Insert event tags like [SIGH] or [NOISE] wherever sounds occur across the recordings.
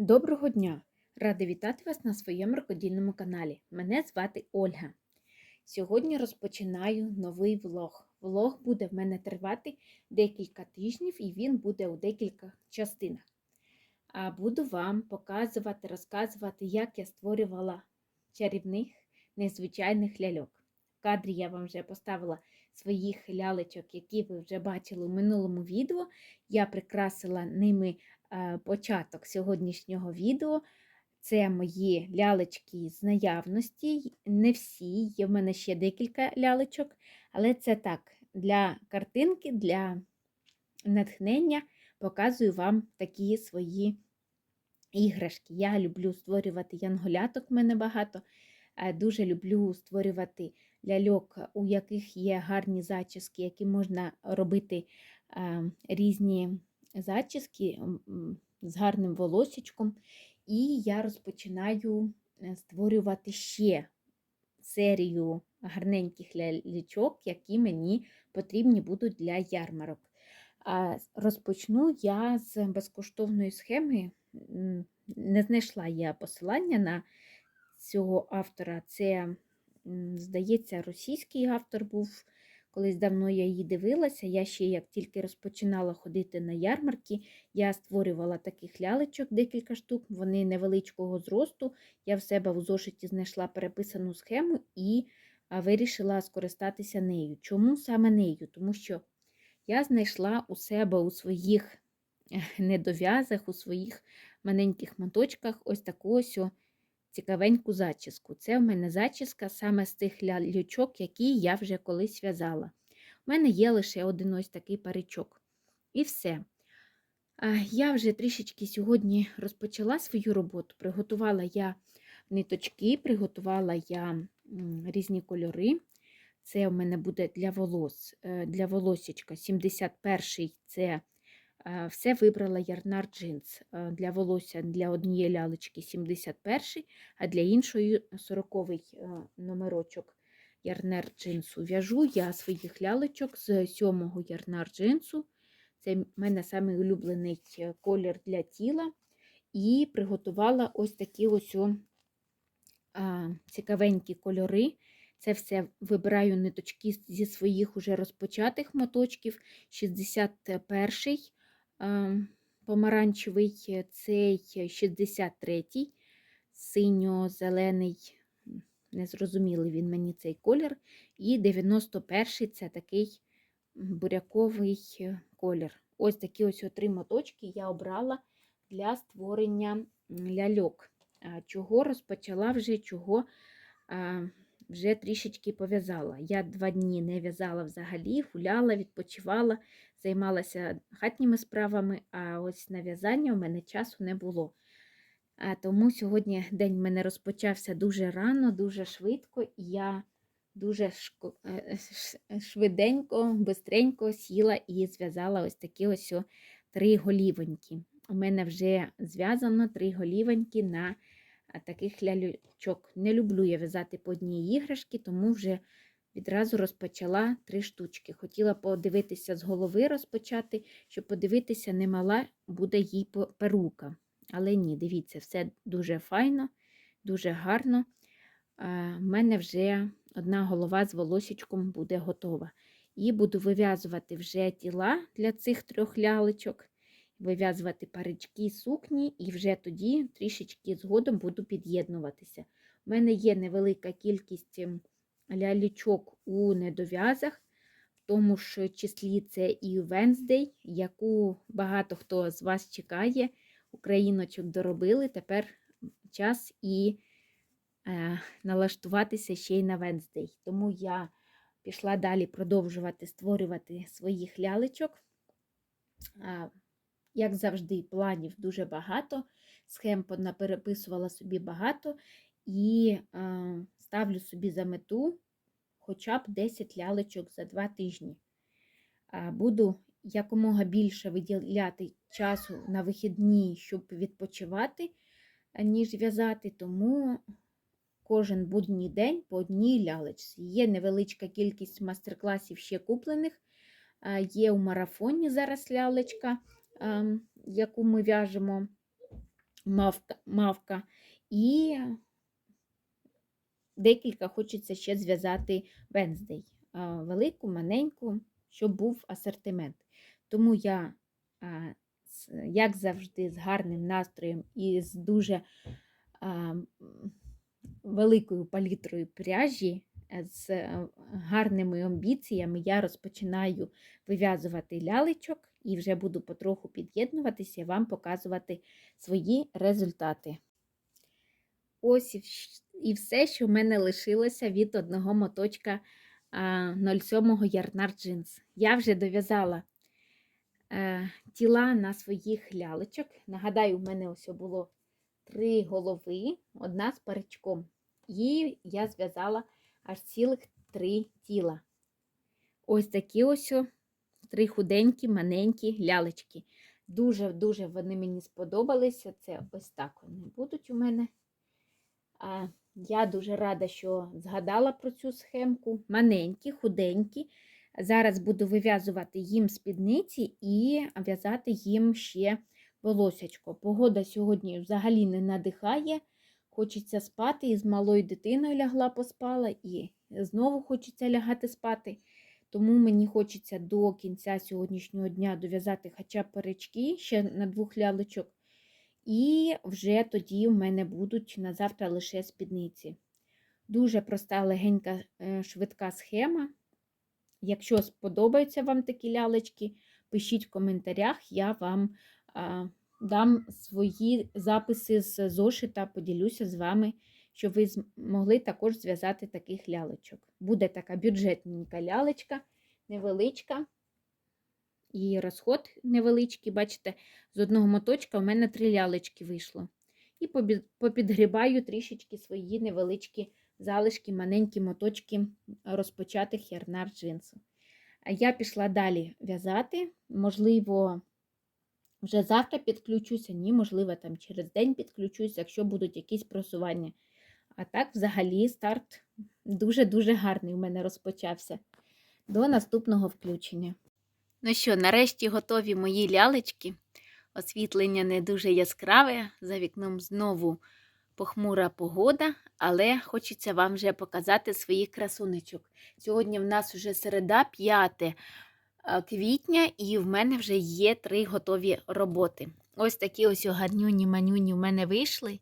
Доброго дня! Рада вітати вас на своєму рукодільному каналі. Мене звати Ольга. Сьогодні розпочинаю новий влог. Влог буде в мене тривати декілька тижнів і він буде у декілька частинах. А буду вам показувати, розказувати, як я створювала чарівних незвичайних ляльок. В кадрі я вам вже поставила своїх лялечок, які ви вже бачили у минулому відео. Я прикрасила ними початок сьогоднішнього відео. Це мої лялечки з наявності. Не всі, є в мене ще декілька лялечок, але це так, для картинки, для натхнення показую вам такі свої іграшки. Я люблю створювати янголяток, в мене багато. Е, Дуже люблю створювати ляльок, у яких є гарні зачіски, які можна робити е, різні зачіски з гарним волосічком. І я розпочинаю е, створювати ще серію гарненьких ляльочок, які мені потрібні будуть для ярмарок. Розпочну я з безкоштовної схеми. Не знайшла я посилання на цього автора. Це, здається, російський автор був. Колись давно я її дивилася. Я ще як тільки розпочинала ходити на ярмарки, я створювала таких лялечок декілька штук, вони невеличкого зросту. Я в себе в зошиті знайшла переписану схему і вирішила скористатися нею. Чому саме нею? Тому що я знайшла у себе у своїх недов'язах, у своїх маленьких моточках ось таку ось цікавеньку зачіску. Це в мене зачіска саме з тих ляльочок, які я вже колись в'язала. У мене є лише один ось такий паричок. І все. Я вже трішечки сьогодні розпочала свою роботу. Приготувала я ниточки, приготувала я різні кольори. Це в мене буде для волос, е, для волосічка. 71-й це все вибрала ярнар джинс. Е, Для волосся для однієї лялечки 71-й, а для іншої 40-й номерочок ярнар джинсу. В'яжу я своїх лялечок з 7-го ярнар джинсу. Це в мене самий улюблений колір для тіла. І приготувала ось такі ось о, а, цікавенькі кольори. Це все вибираю ниточки зі своїх уже розпочатих моточків. 61-й помаранчевий, цей 63-й, синьо-зелений, незрозумілий він мені цей колір. І 91-й це такий буряковий колір. Ось такі ось три моточки я обрала для створення ляльок. Чого розпочала вже, чого вже трішечки пов'язала. Я два дні не в'язала взагалі, гуляла, відпочивала, займалася хатніми справами, а ось на в'язання у мене часу не було. А Тому сьогодні день в мене розпочався дуже рано, дуже швидко, і я дуже е, швиденько, бистренько сіла і зв'язала ось такі ось три голівоньки. У мене вже зв'язано три голівоньки на таких лялючок. Не люблю я в'язати по одній іграшки, тому вже відразу розпочала три штучки. Хотіла подивитися з голови розпочати, щоб подивитися, не мала буде їй перука. Але ні, дивіться, все дуже файно, дуже гарно. У мене вже одна голова з волосічком буде готова. І буду вив'язувати вже тіла для цих трьох лялечок вив'язувати парички сукні, і вже тоді трішечки згодом буду під'єднуватися. У мене є невелика кількість ем, лялічок у недов'язах, в тому ж числі це і Венздей, яку багато хто з вас чекає. Україночок доробили. Тепер час і е, налаштуватися ще й на Венздей. Тому я пішла далі продовжувати створювати своїх лялечок. Як завжди, планів дуже багато, схем переписувала собі багато і е, ставлю собі за мету хоча б 10 лялечок за 2 тижні. Е, буду якомога більше виділяти часу на вихідні, щоб відпочивати, ніж в'язати, тому кожен будній день по одній лялечці. Є невеличка кількість мастер-класів ще куплених, е, є у марафоні зараз лялечка. Ем, яку ми в'яжемо мавка, мавка. І декілька хочеться ще зв'язати Венздей. Велику, маленьку, щоб був асортимент. Тому я, як завжди, з гарним настроєм і з дуже великою палітрою пряжі, е, з е, гарними амбіціями я розпочинаю вив'язувати лялечок і вже буду потроху під'єднуватися і вам показувати свої результати. Ось і все, що в мене лишилося від одного моточка а, 07 ярнар джинс. Я вже дов'язала е, тіла на своїх лялечок. Нагадаю, в мене ось було три голови, одна з паричком. І я зв'язала аж цілих три тіла. Ось такі ось три худенькі, маленькі лялечки. Дуже-дуже вони мені сподобалися. Це ось так вони будуть у мене. А, я дуже рада, що згадала про цю схемку. Маленькі, худенькі. Зараз буду вив'язувати їм спідниці і в'язати їм ще волосячко. Погода сьогодні взагалі не надихає. Хочеться спати, і з малою дитиною лягла поспала, і знову хочеться лягати спати. Тому мені хочеться до кінця сьогоднішнього дня дов'язати хоча б парички ще на двох лялечок. І вже тоді в мене будуть на завтра лише спідниці. Дуже проста, легенька, е, швидка схема. Якщо сподобаються вам такі лялечки, пишіть в коментарях, я вам дам свої записи з зошита, поділюся з вами, щоб ви змогли також зв'язати таких лялечок. Буде така бюджетненька лялечка, невеличка. І розход невеличкий, бачите, з одного моточка у мене три лялечки вийшло. І попідгрібаю трішечки свої невеличкі залишки, маленькі моточки розпочатих ярнар джинсу. Я пішла далі в'язати. Можливо, вже завтра підключуся, ні, можливо, там через день підключуся, якщо будуть якісь просування. А так, взагалі, старт дуже-дуже гарний у мене розпочався. До наступного включення. Ну що, нарешті готові мої лялечки. Освітлення не дуже яскраве, за вікном знову похмура погода, але хочеться вам вже показати своїх красунечок. Сьогодні в нас вже середа, 5 е, квітня, і в мене вже є три готові роботи. Ось такі ось гарнюні манюні в мене вийшли.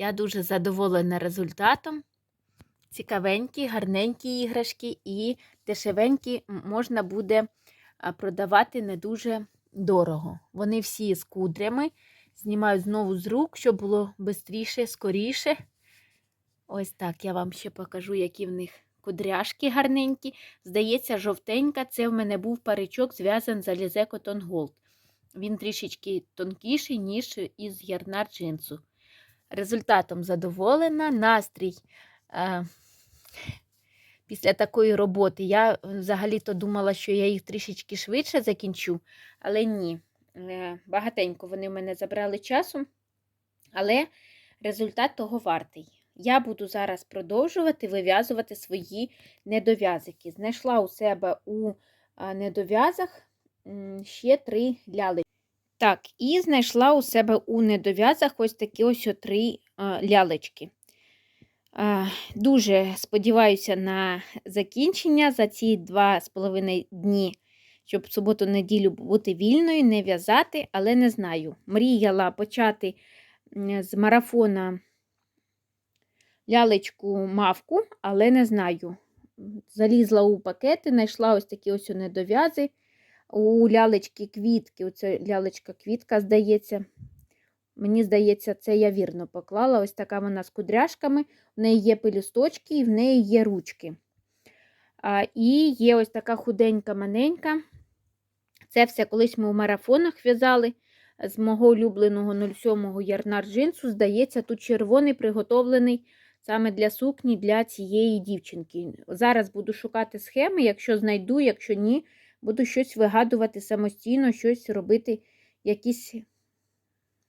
Я дуже задоволена результатом. Цікавенькі, гарненькі іграшки і дешевенькі можна буде продавати не дуже дорого. Вони всі з кудрями. Знімаю знову з рук, щоб було швидше, скоріше. Ось так я вам ще покажу, які в них кудряшки гарненькі. Здається, жовтенька. Це в мене був паричок, зв'язаний з Alize Cotton. Він трішечки тонкіший, ніж із ярнар джинсу. Результатом задоволена. Настрій е, після такої роботи. Я взагалі-то думала, що я їх трішечки швидше закінчу, але ні. Е, Багатенько вони в мене забрали часу, але результат того вартий. Я буду зараз продовжувати вив'язувати свої недов'язики. Знайшла у себе у недов'язах ще три ляли. Так, і знайшла у себе у недов'язах ось такі ось три лялечки. Дуже сподіваюся на закінчення за ці два з половиною дні, щоб в суботу-неділю бути вільною, не в'язати, але не знаю. Мріяла почати з марафона лялечку мавку, але не знаю. Залізла у пакети, знайшла ось такі ось недов'язи. У лялечки квітки, оце лялечка квітка, здається. Мені здається, це я вірно поклала. Ось така вона з кудряшками. В неї є пелюсточки і в неї є ручки. А, І є ось така худенька маненька. Це все колись ми у марафонах в'язали з мого улюбленого 07-го ярнар джинсу. Здається, тут червоний приготовлений саме для сукні для цієї дівчинки. Зараз буду шукати схеми, якщо знайду, якщо ні, буду щось вигадувати самостійно, щось робити, якісь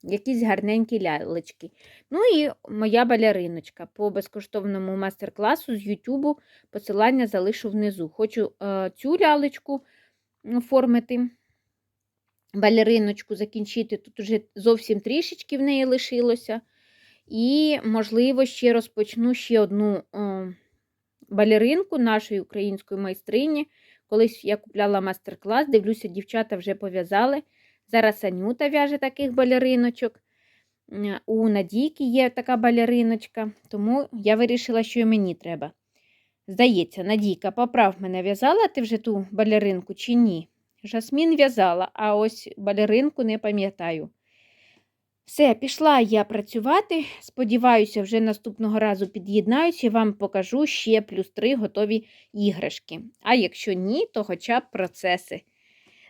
якісь гарненькі лялечки. Ну і моя балериночка по безкоштовному мастер-класу з Ютубу. Посилання залишу внизу. Хочу е, цю лялечку оформити. балериночку закінчити. Тут уже зовсім трішечки в неї лишилося. І, можливо, ще розпочну ще одну о, балеринку нашої української майстрині. Колись я купляла мастер-клас, дивлюся, дівчата вже пов'язали. Зараз Анюта в'яже таких балериночок. У Надійки є така балериночка, тому я вирішила, що і мені треба. Здається, Надійка, поправ мене, в'язала ти вже ту балеринку чи ні? Жасмін в'язала, а ось балеринку не пам'ятаю. Все, пішла я працювати. Сподіваюся, вже наступного разу під'єднаюся і вам покажу ще плюс три готові іграшки. А якщо ні, то хоча б процеси.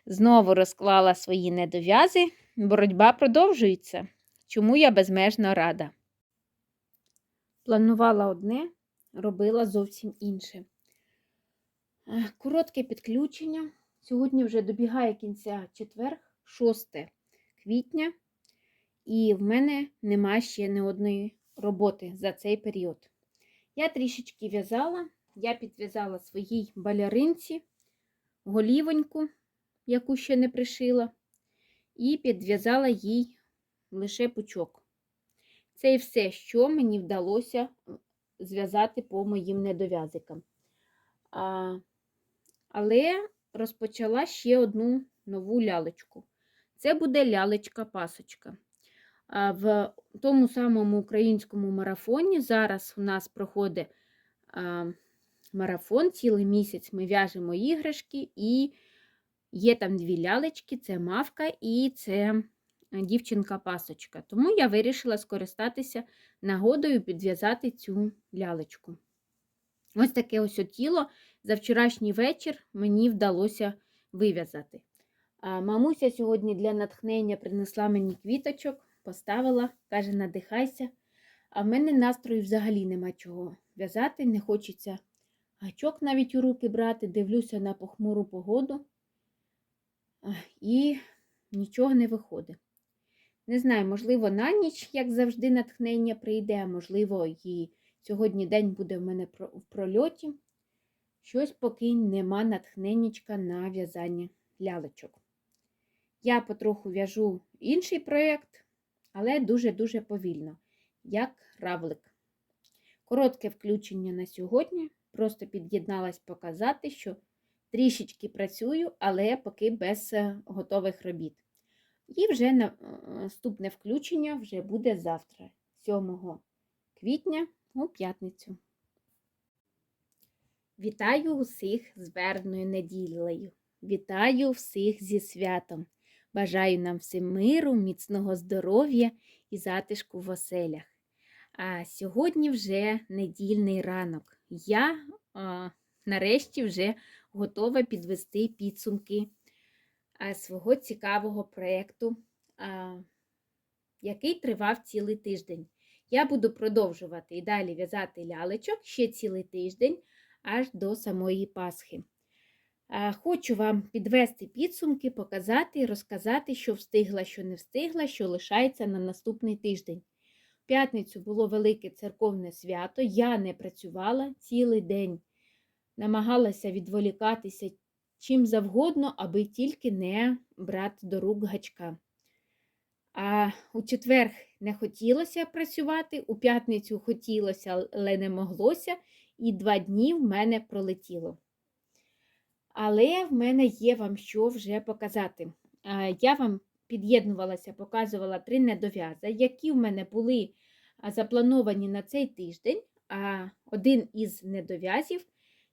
Знову розклала свої недов'язи. Боротьба продовжується. Чому я безмежно рада. Планувала одне, робила зовсім інше. Е, Коротке підключення. Сьогодні вже добігає кінця четверг, 6 квітня, і в мене нема ще не одної роботи за цей період. Я трішечки в'язала, я підв'язала своїй баляринці голівоньку, яку ще не пришила, і підв'язала їй лише пучок. Це і все, що мені вдалося зв'язати по моїм недов'язикам. А, але розпочала ще одну нову лялечку. Це буде лялечка-пасочка. В тому самому українському марафоні зараз у нас проходить марафон, цілий місяць ми в'яжемо іграшки, і є там дві лялечки: це мавка і це дівчинка-пасочка. Тому я вирішила скористатися нагодою підв'язати цю лялечку. Ось таке ось тіло за вчорашній вечір мені вдалося вив'язати. Мамуся сьогодні для натхнення принесла мені квіточок, поставила, каже, надихайся. А в мене настрою взагалі нема чого в'язати, не хочеться гачок навіть у руки брати, дивлюся на похмуру погоду і нічого не виходить. Не знаю, можливо, на ніч, як завжди, натхнення прийде, можливо, і сьогодні день буде в мене в прольоті. Щось поки нема натхненнячка на в'язання лялечок. Я потроху в'яжу інший проєкт, але дуже-дуже повільно, як равлик. Коротке включення на сьогодні. Просто під'єдналась показати, що трішечки працюю, але поки без готових робіт. І вже наступне включення вже буде завтра, 7 квітня у п'ятницю. Вітаю усіх з вербною неділею. Вітаю всіх зі святом. Бажаю нам всім миру, міцного здоров'я і затишку в оселях. А сьогодні вже недільний ранок. Я а, нарешті вже готова підвести підсумки свого цікавого проєкту, який тривав цілий тиждень. Я буду продовжувати і далі в'язати лялечок ще цілий тиждень, аж до самої Пасхи. Хочу вам підвести підсумки, показати і розказати, що встигла, що не встигла, що лишається на наступний тиждень. В п'ятницю було велике церковне свято, я не працювала цілий день, намагалася відволікатися чим завгодно, аби тільки не брати до рук гачка. А у четвер не хотілося працювати, у п'ятницю хотілося, але не моглося, і два дні в мене пролетіло. Але в мене є вам що вже показати. Я вам під'єднувалася, показувала три недов'язи, які в мене були заплановані на цей тиждень, а один із недов'язів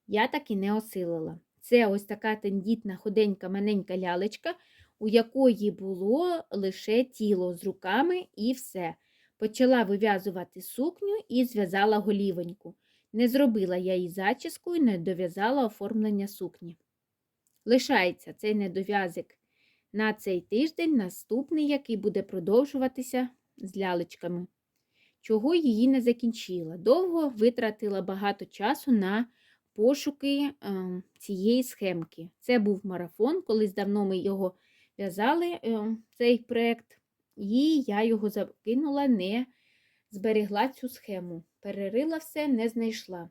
я так і не осилила. Це ось така тендітна, худенька, маленька лялечка, у якої було лише тіло з руками і все. Почала вив'язувати сукню і зв'язала голівоньку. Не зробила я її зачіску і не дов'язала оформлення сукні. Лишається цей недов'язик на цей тиждень, наступний, який буде продовжуватися з лялечками. Чого її не закінчила. Довго витратила багато часу на пошуки ем, цієї схемки. Це був марафон, колись давно ми його в'язали, ем, цей проєкт, і я його закинула, не зберегла цю схему. Перерила все, не знайшла.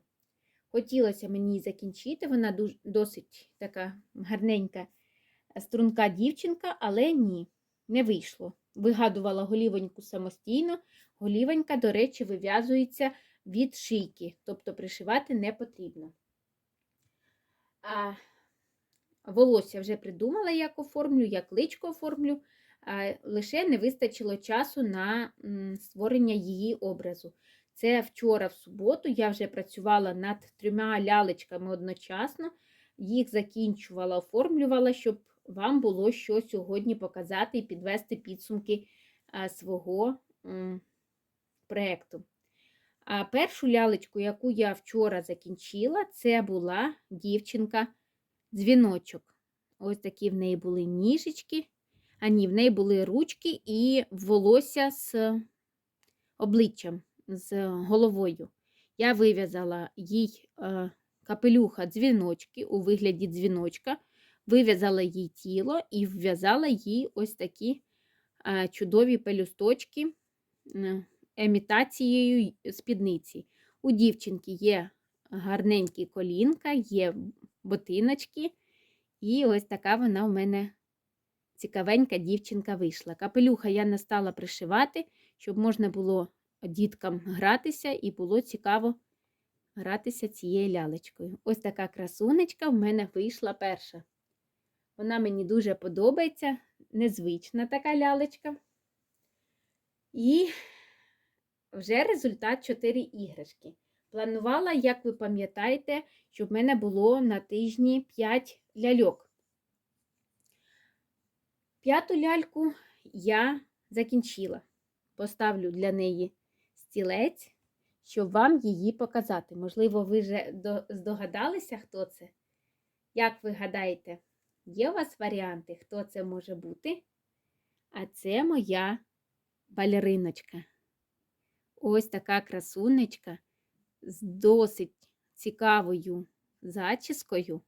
Хотілося мені закінчити, вона досить така гарненька струнка дівчинка, але ні, не вийшло. Вигадувала голівоньку самостійно. Голівонька, до речі, вив'язується від шийки, тобто пришивати не потрібно. А волосся вже придумала, як оформлю, як личко оформлю, лише не вистачило часу на створення її образу. Це вчора, в суботу, я вже працювала над трьома лялечками одночасно, їх закінчувала, оформлювала, щоб вам було що сьогодні показати і підвести підсумки свого проєкту. А першу лялечку, яку я вчора закінчила, це була дівчинка дзвіночок. Ось такі в неї були ніжечки, а ні, в неї були ручки і волосся з обличчям, з головою. Я вив'язала їй е, капелюха дзвіночки у вигляді дзвіночка, вив'язала їй тіло і вв'язала їй ось такі е, чудові пелюсточки емітацією спідниці. У дівчинки є гарненькі колінка, є ботиночки, і ось така вона у мене цікавенька дівчинка вийшла. Капелюха я не стала пришивати, щоб можна було діткам гратися і було цікаво гратися цією лялечкою. Ось така красунечка в мене вийшла перша. Вона мені дуже подобається, незвична така лялечка. І вже результат 4 іграшки. Планувала, як ви пам'ятаєте, щоб в мене було на тижні 5 ляльок. П'яту ляльку я закінчила. Поставлю для неї стілець, щоб вам її показати. Можливо, ви вже здогадалися, хто це? Як ви гадаєте, є у вас варіанти, хто це може бути? А це моя балериночка. Ось така красунечка з досить цікавою зачіскою.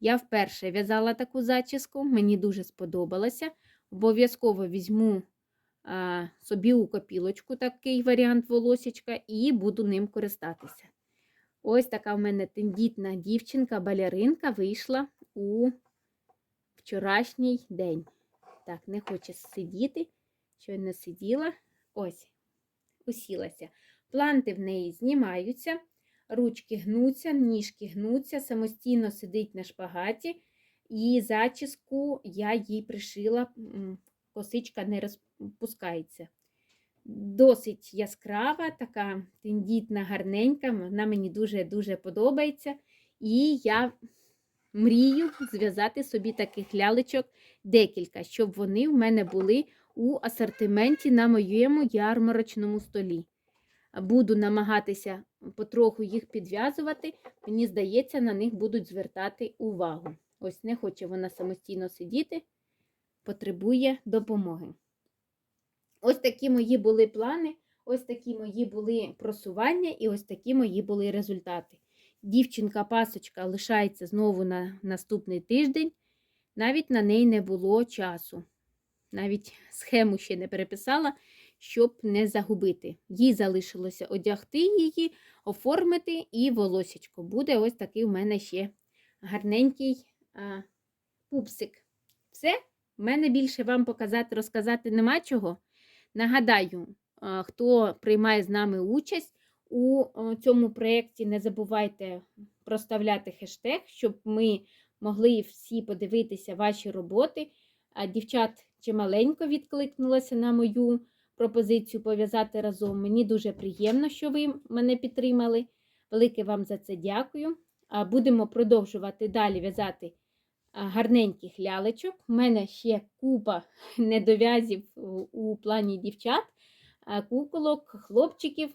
Я вперше в'язала таку зачіску, мені дуже сподобалося. Обов'язково візьму собі у копілочку такий варіант волосічка і буду ним користатися. Ось така в мене тендітна дівчинка-баляринка вийшла у вчорашній день. Так, не хоче сидіти, що не сиділа. Ось, усілася. Планти в неї знімаються, ручки гнуться, ніжки гнуться, самостійно сидить на шпагаті, і зачіску я їй пришила, косичка не розпускається. Досить яскрава, така тендітна, гарненька, вона мені дуже-дуже подобається. І я мрію зв'язати собі таких лялечок декілька, щоб вони в мене були у асортименті на моєму ярмарочному столі. Буду намагатися потроху їх підв'язувати, мені здається, на них будуть звертати увагу. Ось не хоче вона самостійно сидіти, потребує допомоги. Ось такі мої були плани, ось такі мої були просування і ось такі мої були результати. Дівчинка-пасочка лишається знову на наступний тиждень, навіть на неї не було часу. Навіть схему ще не переписала, щоб не загубити. Їй залишилося одягти її, оформити і волосечко. Буде ось такий у мене ще гарненький а, пупсик. Все, в мене більше вам показати, розказати нема чого. Нагадаю, хто приймає з нами участь у цьому проєкті, не забувайте проставляти хештег, щоб ми могли всі подивитися ваші роботи. Дівчат чималенько відкликнулося на мою пропозицію пов'язати разом. Мені дуже приємно, що ви мене підтримали. Велике вам за це дякую. Будемо продовжувати далі в'язати гарненьких лялечок. У мене ще купа [LAUGHS] недов'язів у плані дівчат, куколок, хлопчиків.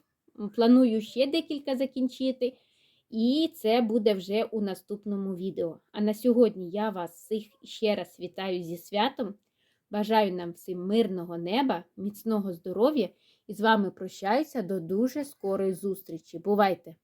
Планую ще декілька закінчити. І це буде вже у наступному відео. А на сьогодні я вас всіх ще раз вітаю зі святом. Бажаю нам всім мирного неба, міцного здоров'я і з вами прощаюся до дуже скорої зустрічі. Бувайте!